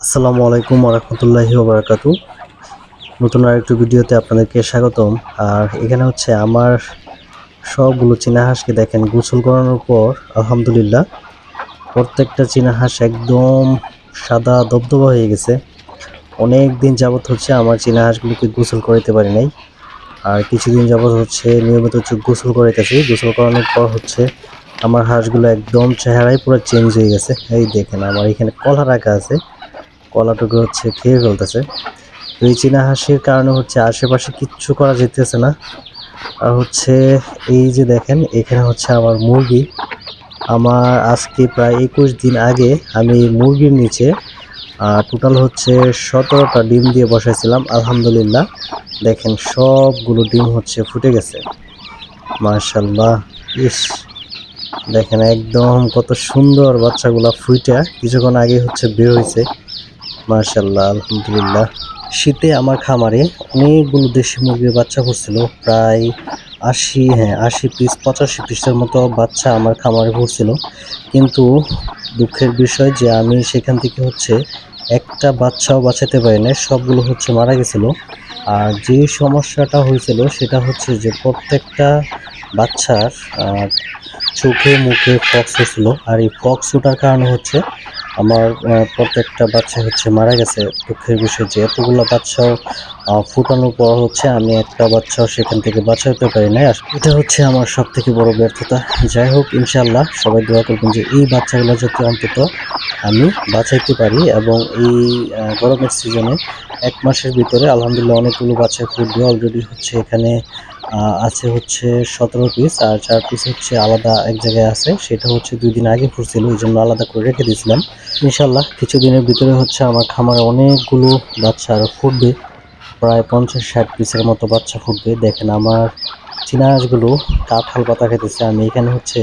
আসসালামু আলাইকুম রহমতুল্লাহি ওবরাকাতু নতুন আরেকটু ভিডিওতে আপনাদেরকে স্বাগতম। আর এখানে হচ্ছে আমার সবগুলো হাঁসকে দেখেন গোসল করানোর পর, আলহামদুলিল্লাহ, প্রত্যেকটা হাঁস একদম সাদা দবদবা হয়ে গেছে। অনেক দিন যাবত হচ্ছে আমার হাঁসগুলোকে গোসল করাতে পারি নাই। আর কিছুদিন যাবত হচ্ছে নিয়মিত হচ্ছে গোসল করাইতেছি। গোসল করানোর পর হচ্ছে আমার হাঁসগুলো একদম চেহারাই পুরো চেঞ্জ হয়ে গেছে। এই দেখেন, আমার এখানে কলা রাখা আছে। কলাটুকু হচ্ছে খেয়ে ফেলতেছে। তো এই চীনা হাঁসের কারণে হচ্ছে আশেপাশে কিচ্ছু করা যেতেছে না। আর হচ্ছে এই যে দেখেন, এখানে হচ্ছে আমার মুরগি। আমার আজকে প্রায় একুশ দিন আগে আমি মুরগির নিচে টোটাল হচ্ছে সতেরোটা ডিম দিয়ে বসাইছিলাম, আলহামদুলিল্লাহ। দেখেন সবগুলো ডিম হচ্ছে ফুটে গেছে। মার্শাল্লাহ ইস। দেখেন একদম কত সুন্দর বাচ্চাগুলা ফুইটা, কিছুক্ষণ আগে হচ্ছে বের হয়েছে মার্শাল্লাহ আলহামদুলিল্লাহ। শীতে আমার খামারে অনেকগুলো দেশি মুরগির বাচ্চা পড়ছিল, প্রায় আশি হ্যাঁ আশি পিস পঁচাশি পিসের মতো বাচ্চা আমার খামারে পড়ছিল। কিন্তু দুঃখের বিষয় যে আমি সেখান থেকে হচ্ছে একটা বাচ্চাও বাঁচাতে পারি না সবগুলো হচ্ছে মারা গেছিল। আর যে সমস্যাটা হয়েছিল সেটা হচ্ছে যে প্রত্যেকটা বাচ্চার চোখে, মুখে ফক্স হয়েছিল। আর এই ফক্স ওঠার কারণে হচ্ছে আমার প্রত্যেকটা বাচ্চা হচ্ছে মারা গেছে। দুঃখের বিষয় যে এতগুলো বাচ্চাও ফুটানোর পর হচ্ছে আমি একটা বাচ্চাও সেখান থেকে বাঁচাতে পারি না আর এটা হচ্ছে আমার সব থেকে বড় ব্যর্থতা। যাই হোক ইনশাল্লাহ সবাই দোয়া করবেন যে এই বাচ্চাগুলো যাতে অন্তত আমি বাঁচাইতে পারি এবং এই গরমের সিজনে এক মাসের ভিতরে আলহামদুলিল্লাহ অনেকগুলো বাচ্চা ফুটবে অলরেডি হচ্ছে এখানে আছে হচ্ছে সতেরো পিস আর চার পিস হচ্ছে আলাদা এক জায়গায় আছে। সেটা হচ্ছে দুই দিন আগে ফুটছিল ওই জন্য আলাদা করে রেখে দিয়েছিলাম। ইনশাল্লাহ কিছুদিনের ভিতরে হচ্ছে আমার খামারে অনেকগুলো বাচ্চা আরও ফুটবে, প্রায় পঞ্চাশ ষাট পিসের মতো বাচ্চা ফুটবে। দেখেন আমার চীনা হাঁসগুলো কাঁঠাল পাতা খেতেছে। আমি এখানে হচ্ছে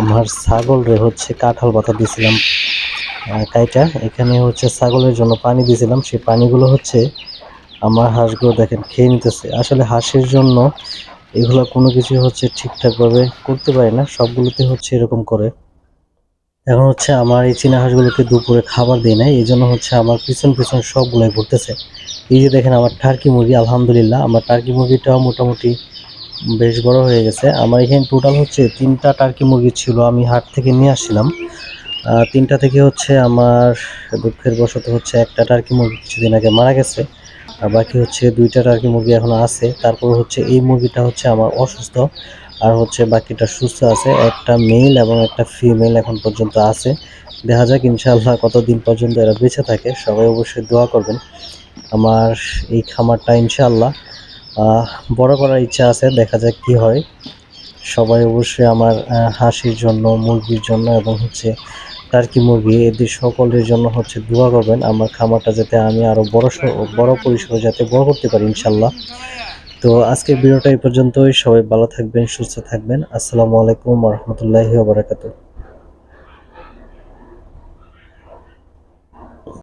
আমার ছাগলরে হচ্ছে কাঁঠাল পাতা দিয়েছিলাম কাইটা। এখানে হচ্ছে ছাগলের জন্য পানি দিয়েছিলাম। সেই পানিগুলো হচ্ছে আমার হাঁসগুলো দেখেন খেয়ে নিতেছে। আসলে হাঁসের জন্য এগুলো কোনো কিছু হচ্ছে ঠিকঠাকভাবে করতে পারে না, সবগুলোতে হচ্ছে এরকম করে। এখন হচ্ছে আমার এই চীনা হাঁসগুলোকে দুপুরে খাবার দিই না এই জন্য হচ্ছে আমার পিছন পিছন সবগুলোই ঘুরতেছে। এই যে দেখেন আমার টার্কি মুরগি, আলহামদুলিল্লাহ, আমার টার্কি মুরগিটাও মোটামুটি বেশ বড় হয়ে গেছে। আমার এখানে টোটাল হচ্ছে তিনটা টার্কি মুরগি ছিল, আমি হাট থেকে নিয়ে আসছিলাম। তিনটা থেকে হচ্ছে আমার দুঃখের বশত হচ্ছে একটা টার্কি মুরগি কিছুদিন আগে মারা গেছে। আর বাকি হচ্ছে দুইটা টার্কি মুরগি এখন আছে। তারপর হচ্ছে এই মুরগিটা হচ্ছে আমার অসুস্থ। আর হচ্ছে বাকিটা সুস্থ আছে। একটা মেল এবং একটা ফিমেল এখন পর্যন্ত আছে। দেখা যাক ইনশাআল্লাহ কতদিন পর্যন্ত এরা বেঁচে থাকে। সবাই অবশ্যই দোয়া করবেন। আমার এই খামারটা ইনশাআল্লাহ বড় করার ইচ্ছা আছে। দেখা যাক কি হয়। সবাই অবশ্যই আমার হাসির জন্য, মুরগির জন্য এবং হচ্ছে টার্কি মুরগি, এদের সকলের জন্য হচ্ছে দোয়া করবেন, আমার খামারটা যাতে আমি আরও বড় বড় পরিসরে যাতে বড় করতে পারি ইনশাল্লাহ। তো আজকের ভিডিওটা এই পর্যন্তই, সবাই ভালো থাকবেন, সুস্থ থাকবেন, আসসালামু আলাইকুম রহমতুল্লাহি বারাকাতুহ।